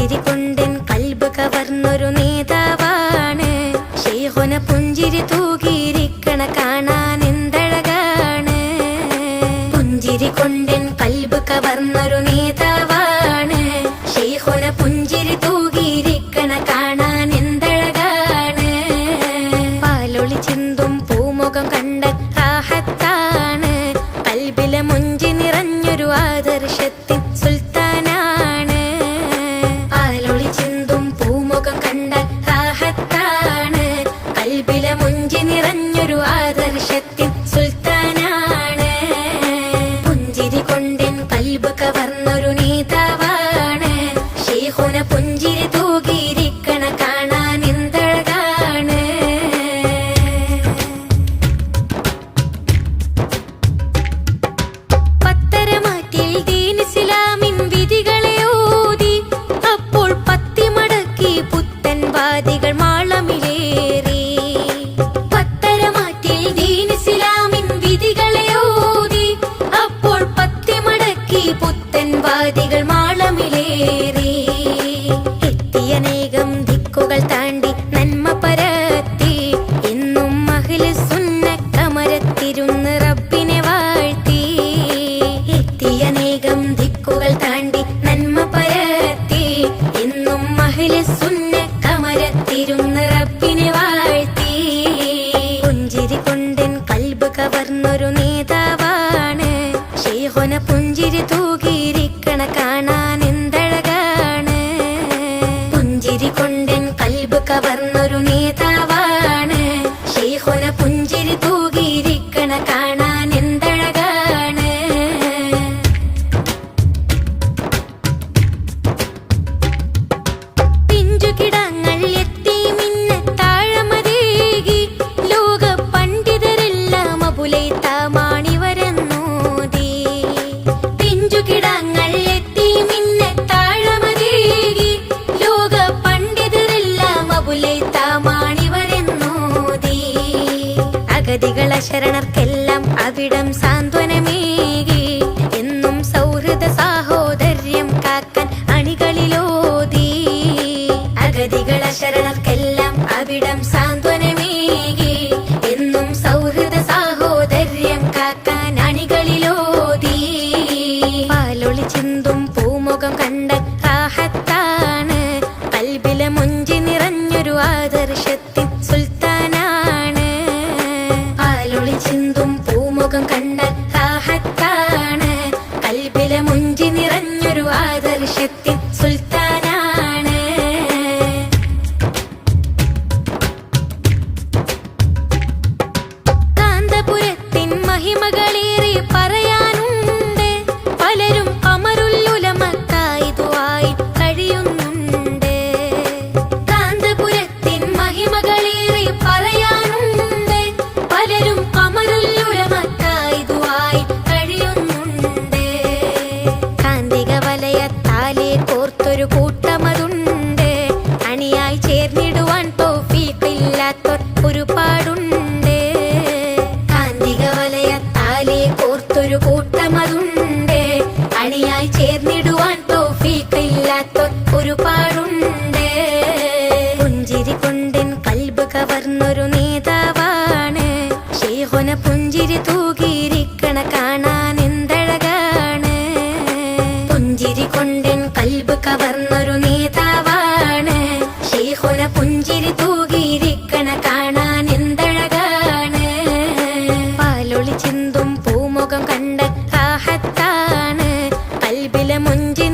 പുഞ്ചിരി കൊണ്ടൻ കൽബ് കവർന്നൊരു നേതാവാണ്. ഷെയ്ഹുന പുഞ്ചിരി തൂകിയിരിക്കണ കാണാൻ എന്തഴകാണ്. പുഞ്ചിരി കൊണ്ടൻ കൽബ് കവർന്നൊരു നേതാവാണ്. ഷെയ്ഹുന പുഞ്ചിരി തൂകിയിരിക്കണ കവർന്നൊരു കവർന്നൊരു നേതാവാണ്. ഷെയ്ഹോന പുഞ്ചിരി തൂകിയിരിക്കണ കാണാൻ എന്തഴകാണ്. പുഞ്ചിരി കൊണ്ടൻ കൽബ് കവർന്നൊരു നേതാവാണ്. ഷെയ്ഹോന പുഞ്ചിരി തൂകിയിരിക്കണ ശരണർക്കെല്ലാം അവിടം സാന്ത്വനമേകി. എന്നും സൗഹൃദ സാഹോദര്യം കാക്കാൻ അണികളിലോതി. അഗതികള ശരണർക്കെല്ലാം അവിടം സാന്ത്വനമേകി. എന്നും സൗഹൃദ സാഹോദര്യം കാക്കാൻ അണികളിലോതി. പാലൊളി ചിന്തും പൂമുഖം കണ്ട soltar. കോർത്തൊരു കൂട്ടമതുണ്ട്. അണിയായി ചേർന്നിടുവാൻ ഒരു ഒരുപാടുണ്ട്. പുഞ്ചിരി കൊണ്ടൻ കൽബ് കവർന്നൊരു നേതാവാണ്. ഷെയ്ഹുന പുഞ്ചിരി തൂകിയിരിക്കണ കാണാൻ എന്തഴകാണ്? പുഞ്ചിരി കൊണ്ടൻ കൽബ് കവർന്നൊരു மாப்பிள மொஞ்சி